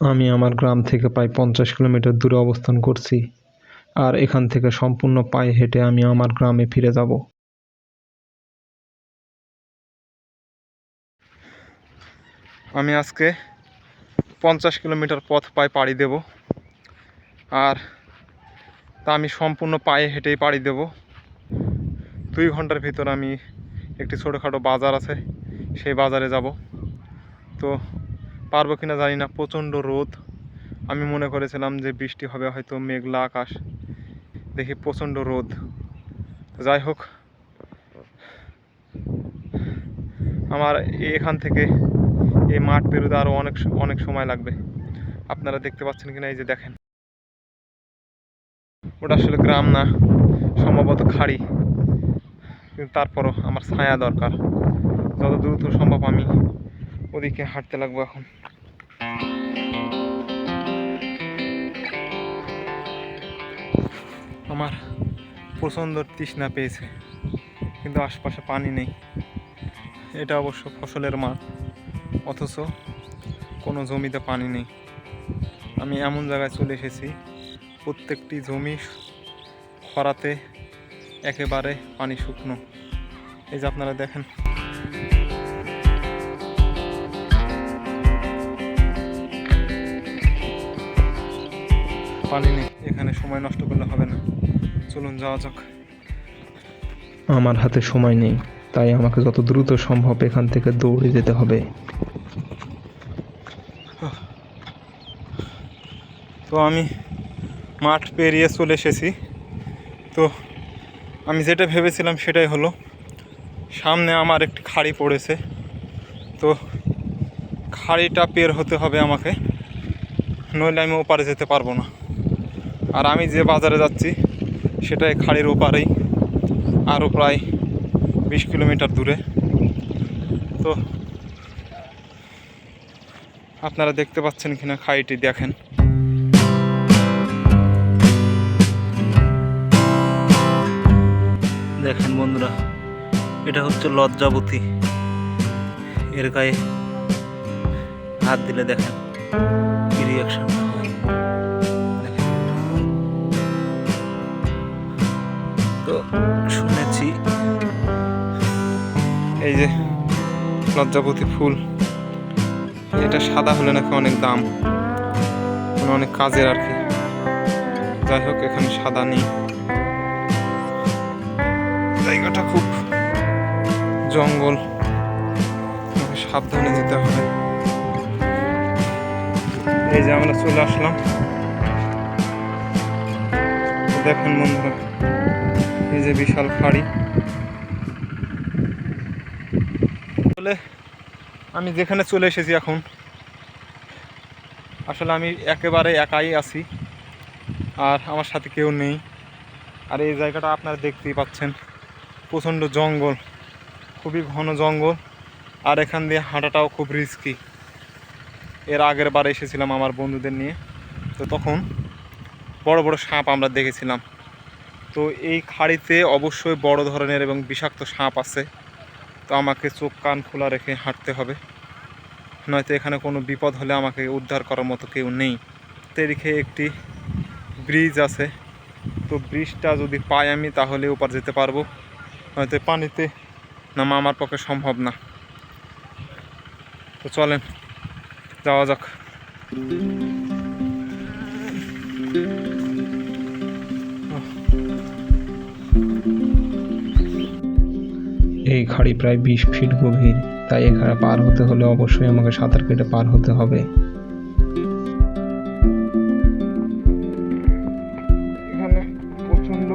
আমি আমার গ্রাম থেকে প্রায় পঞ্চাশ কিলোমিটার দূরে অবস্থান করছি আর এখান থেকে সম্পূর্ণ পায়ে হেঁটে আমি আমার গ্রামে ফিরে যাব। আমি আজকে পঞ্চাশ কিলোমিটার পথ পায়ে পাড়ি দেব আর তা আমি সম্পূর্ণ পায়ে হেঁটেই পাড়ি দেব। দুই ঘণ্টার ভিতর আমি একটি ছোটোখাটো বাজার আছে, সেই বাজারে যাব। তো পারব কিনা জানি না, প্রচণ্ড রোদ। আমি মনে করেছিলাম যে বৃষ্টি হবে, হয়তো মেঘলা আকাশ। দেখি প্রচণ্ড রোদ। যাই হোক, আমার এখান থেকে এই মাঠ পেরোতে আরও অনেক অনেক সময় লাগবে। আপনারা দেখতে পাচ্ছেন কিনা এই যে দেখেন। ওটা আসলে গ্রাম না, সম্ভবত খাড়ি। কিন্তু তারপরও আমার ছায়া দরকার। যত দ্রুত সম্ভব আমি ওদিকে হাঁটতে লাগবো এখন। আমার প্রচণ্ড তৃষ্ণা পেয়েছে, কিন্তু আশপাশে পানি নেই। এটা অবশ্য ফসলের মাঠ অথচ কোনো জমিতে পানি নেই। আমি এমন জায়গায় চলে এসেছি, প্রত্যেকটি জমি খরাতে একেবারে পানি শুকনো। এই যে আপনারা দেখেন পানি নেই এখানে সময় নষ্ট করলে হবে না। চলুন যাওয়া যাক। আমার হাতে সময় নেই তাই আমাকে যত দ্রুত সম্ভব এখান থেকে দৌড়ে যেতে হবে। তো আমি মাঠ পেরিয়ে চলে এসেছি। তো আমি যেটা ভেবেছিলাম সেটাই হলো সামনে আমার একটি খাড়ি পড়েছে। তো খাড়িটা পের হতে হবে আমাকে নইলে আমি ওপারে যেতে পারব না। আর আমি যে বাজারে যাচ্ছি, সেটাই খাড়ির ওপারেই, আরও প্রায় বিশ কিলোমিটার দূরে। তো, আপনারা দেখতে পাচ্ছেন কিনা খাড়িটি দেখেন। দেখেন বন্ধুরা, এটা হচ্ছে লজ্জাবতী। এর গায়ে হাত দিলে দেখেন রিয়াকশনটা শুনেছি। এই যে, লজ্জাপতি ফুল। এটা সাদা হলে নাকি অনেক দাম। মানে অনেক কাজের আর কি। যাই হোক, এখানে সাদা নেই। জায়গাটা খুব জঙ্গল। সাবধানে যেতে হবে। এই যে আমরা চলে আসলাম। দেখেন বন্ধুরা। এই যে বিশাল ফাড়ি। আসলে আমি যেখানে চলে এসেছি এখন, আসলে আমি একেবারে একাই আছি, আর আমার সাথে কেউ নেই। আর এই জায়গাটা আপনারা দেখতেই পাচ্ছেন, প্রচণ্ড জঙ্গল, খুবই ঘন জঙ্গল, আর এখান দিয়ে হাঁটাটাও খুব রিস্কি এর আগের বার এসেছিলাম আমার বন্ধুদের নিয়ে, তো তখন বড় বড় সাপ আমরা দেখেছিলাম। তো এই খাড়িতে অবশ্যই বড় ধরনের এবং বিষাক্ত সাপ আছে। তো আমাকে চোখ কান খোলা রেখে হাঁটতে হবে। নয়তো এখানে কোনো বিপদ হলে আমাকে উদ্ধার করার মতো কেউ নেই। তো এদিকে একটি ব্রিজ আছে। তো ব্রিজটা যদি পাই আমি, তাহলে ওপার যেতে পারব। নয়তো পানিতে নামা আমার পক্ষে সম্ভব না। তো চলেন, যাওয়া যাক। এই খাড়ি প্রায় বিশ ফিট গভীর। তাই এখানে পার হতে হলে অবশ্যই আমাকে সাঁতার কেটে পার হতে হবে। এখানে প্রচণ্ড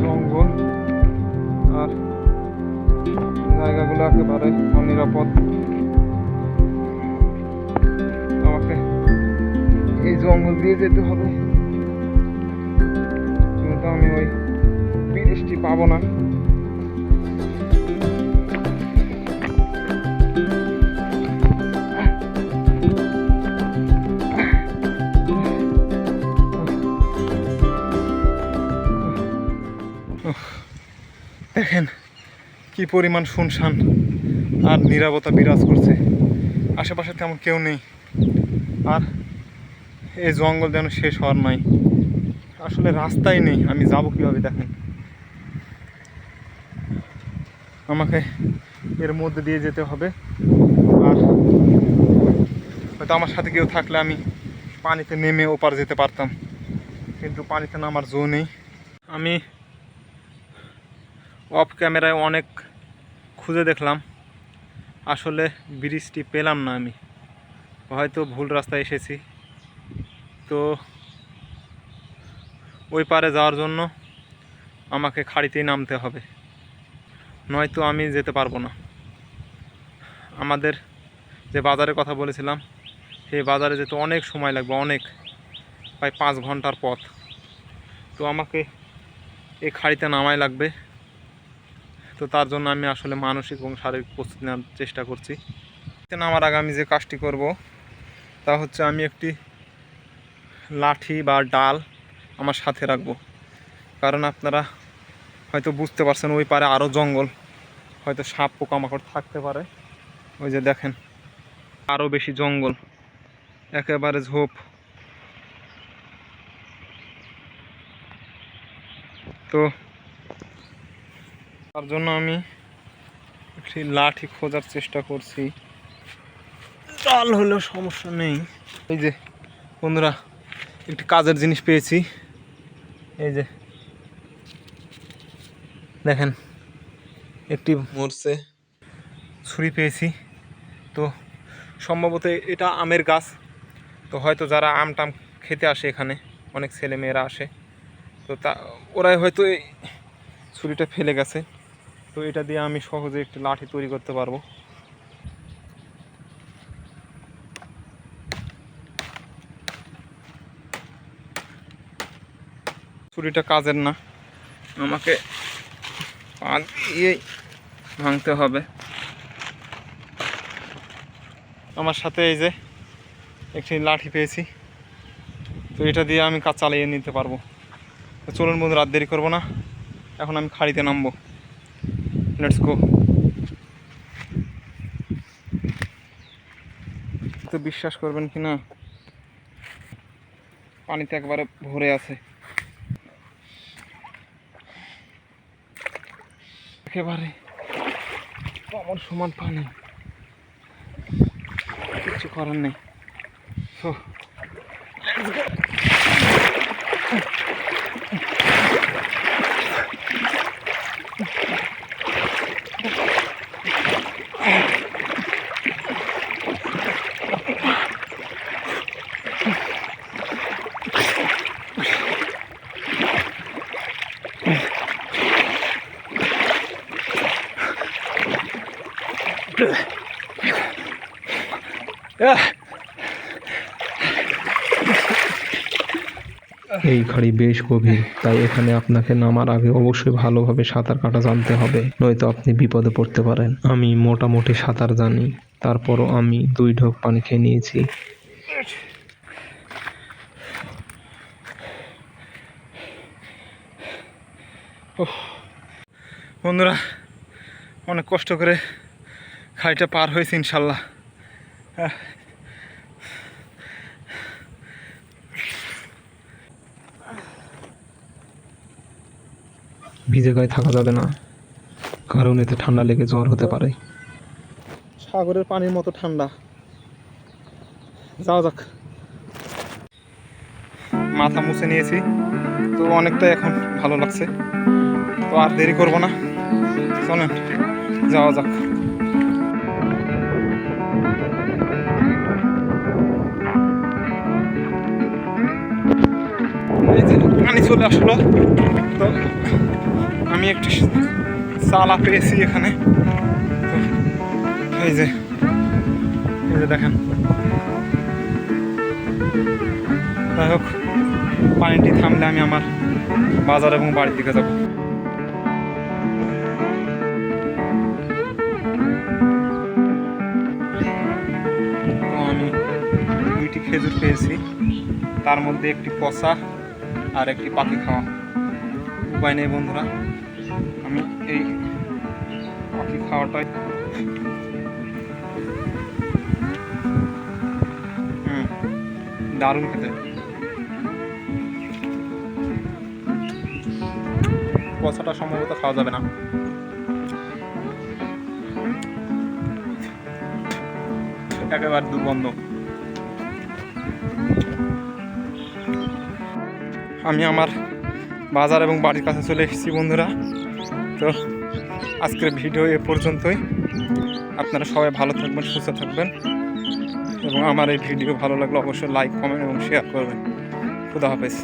জঙ্গল আর জায়গাগুলো আমাকে এই জঙ্গল দিয়ে যেতে হবে। কিন্তু আমি ওই ব্রিজটি পাবো না। কি পরিমাণ শুনশান আর নীরবতা বিরাজ করছে। আশেপাশে তেমন কেউ নেই। আর এই জঙ্গল যেন শেষ হওয়ার নাই। আসলে রাস্তাই নেই। আমি যাব কীভাবে দেখেন? আমাকে এর মধ্যে দিয়ে যেতে হবে। আর হয়তো আমার সাথে কেউ থাকলে আমি পানিতে নেমে ওপার যেতে পারতাম। কিন্তু পানিতে নামার জো নেই। আমি অফ ক্যামেরায় অনেক খুঁজে দেখলাম। আসলে ব্রিজটি পেলাম না আমি। হয়তো ভুল রাস্তায় এসেছি। তো ওই পারে যাওয়ার জন্য আমাকে খাড়িতেই নামতে হবে। নয়তো আমি যেতে পারব না। আমাদের যে বাজারের কথা বলেছিলাম, সেই বাজারে যেতে অনেক সময় লাগবে, অনেক। প্রায় পাঁচ ঘণ্টার পথ। তো আমাকে এই খাড়িতে নামাই লাগবে। তো তার জন্য আমি আসলে মানসিক এবং শারীরিক প্রস্তুতি নেওয়ার চেষ্টা করছি। নামার আগে আমি যে কাজটি করব, তা হচ্ছে আমি একটি লাঠি বা ডাল আমার সাথে রাখব। কারণ আপনারা হয়তো বুঝতে পারছেন ওই পারে আরও জঙ্গল, হয়তো সাপ, পোকামাকড় থাকতে পারে। ওই যে দেখেন আরও বেশি জঙ্গল, একেবারে ঝোপ। তো তার জন্য আমি একটি লাঠি খোঁজার চেষ্টা করছি। ডাল হলেও সমস্যা নেই। এই যে, বন্ধুরা, একটি কাজের জিনিস পেয়েছি। এই যে, দেখেন, একটি মরছে, ছুরি পেয়েছি। তো সম্ভবত এটা আমের গাছ। তো হয়তো যারা আম টাম খেতে আসে এখানে, অনেক ছেলে মেয়েরা আসে। তো তা, ওরাই হয়তো এই ছুরিটা ফেলে গেছে। তো এটা দিয়ে আমি সহজে একটি লাঠি তৈরি করতে পারব। ছুরিটা কাজের না। আমাকে ভাঙতে হবে। আমার সাথে এই যে একটি লাঠি পেয়েছি। তো এটা দিয়ে আমি কাজ চালিয়ে নিতে পারব। চলুন বন্ধু রাত দেরি করব না। এখন আমি খাড়িতে নামবো। লেটস গো তো বিশ্বাস করবেন কি না? পানিতে একবারে ভরে আছে। একেবারে আমার সমান পানি। কিছু করার নেই। তো এই খাড়ি বেশ গভীর তাই এখানে আপনাকে নামার আগে অবশ্যই ভালোভাবে সাঁতার কাটা জানতে হবে নয়তো আপনি বিপদে পড়তে পারেন। আমি মোটামুটি সাঁতার জানি তারপরও আমি দুই ঢোক পানি খেয়ে নিয়েছি। বন্ধুরা অনেক কষ্ট করে খাইটা পার হয়েছে ইনশাল্লাহ। আহ, ভিজে গায়ে থাকা যাবে না। কারণ এতে ঠান্ডা লেগে জ্বর হতে পারে। সাগরের পানির মতো ঠান্ডা। যাওয়া যাক। মাথা মুছে নিয়েছি। তো অনেকটাই এখন ভালো লাগছে। তো আর দেরি করব না। চলেন, যাওয়া যাক। পানি চলে আসলো। তো আমি একটি চালা পেয়েছি এখানে। এই যে এই যে দেখেন। যাই হোক, পানিটি থামলে আমি আমার বাজার এবং বাড়ির দিকে যাব। আমি দুইটি খেজুর পেয়েছি। তার মধ্যে একটি পচা আর একটি পাখি খাওয়া। উপায় নেই বন্ধুরা। এই খাওয়াটাই। হুম, দারুণ খেতে। কষাটা সম্ভবত খাওয়া যাবে না। একেবারে দুর্গন্ধ। আমি আমার বাজার এবং বাড়ির কাছে চলে এসেছি, বন্ধুরা। তো আজকের ভিডিও এ পর্যন্তই। আপনারা সবাই ভালো থাকবেন, সুস্থ থাকবেন। এবং আমার এই ভিডিও ভালো লাগলে অবশ্যই লাইক কমেন্ট এবং শেয়ার করবেন। খুদা হাফেজ।